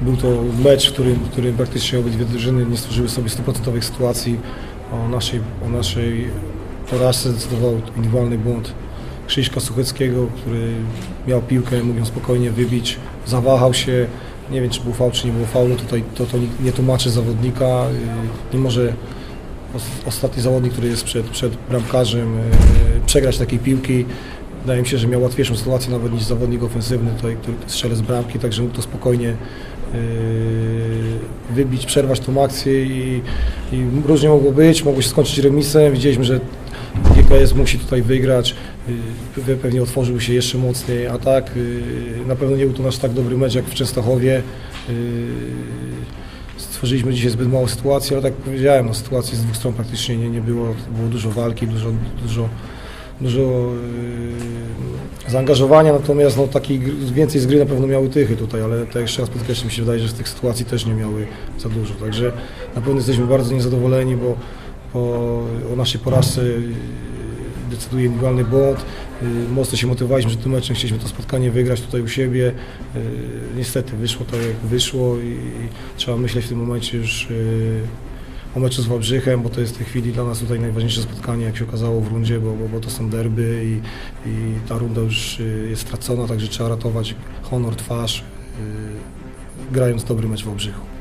Był to mecz, w którym, w którym praktycznie obydwie drużyny nie stworzyły sobie 100% sytuacji. O naszej, o naszej porażce zdecydował indywidualny błąd Krzyśka Sucheckiego, który miał piłkę, mógł ją spokojnie wybić, zawahał się. Nie wiem, czy był faul, czy nie był faul. No Tutaj to, to nie- tłumaczy zawodnika. Yy, Nie może os- ostatni zawodnik, który jest przed, przed bramkarzem, yy, przegrać takiej piłki. Wydaje mi się, że miał łatwiejszą sytuację nawet niż zawodnik ofensywny, tutaj, który strzelec z bramki, także mógł to spokojnie wybić, przerwać tą akcję i, i różnie mogło być, mogło się skończyć remisem. Widzieliśmy, że GKS musi tutaj wygrać, yy, pe- pewnie otworzył się jeszcze mocniej, a tak yy, na pewno nie był to nasz tak dobry mecz jak w Częstochowie. Yy, Stworzyliśmy dzisiaj zbyt mało sytuacji, ale tak jak powiedziałem, no, sytuacji z dwóch stron praktycznie nie, nie było. Było dużo walki, dużo, dużo, dużo yy, zaangażowania, natomiast no, taki, gr- więcej z gry na pewno miały tychy tutaj, ale tak jeszcze raz podkreślam, mi się wydaje, że z tych sytuacji też nie miały za dużo. Także na pewno jesteśmy bardzo niezadowoleni, bo, bo o naszej porażce decyduje indywidualny błąd. Yy, Mocno się motywowaliśmy, że tym meczem chcieliśmy to spotkanie wygrać tutaj u siebie. Yy, Niestety wyszło tak jak wyszło i trzeba myśleć w tym momencie już yy, o meczu z Wałbrzychem, bo to jest w tej chwili dla nas tutaj najważniejsze spotkanie, jak się okazało w rundzie, bo, bo, bo to są derby i, i ta runda już yy, jest stracona, także trzeba ratować honor, twarz, yy, grając dobry mecz w Wałbrzychu.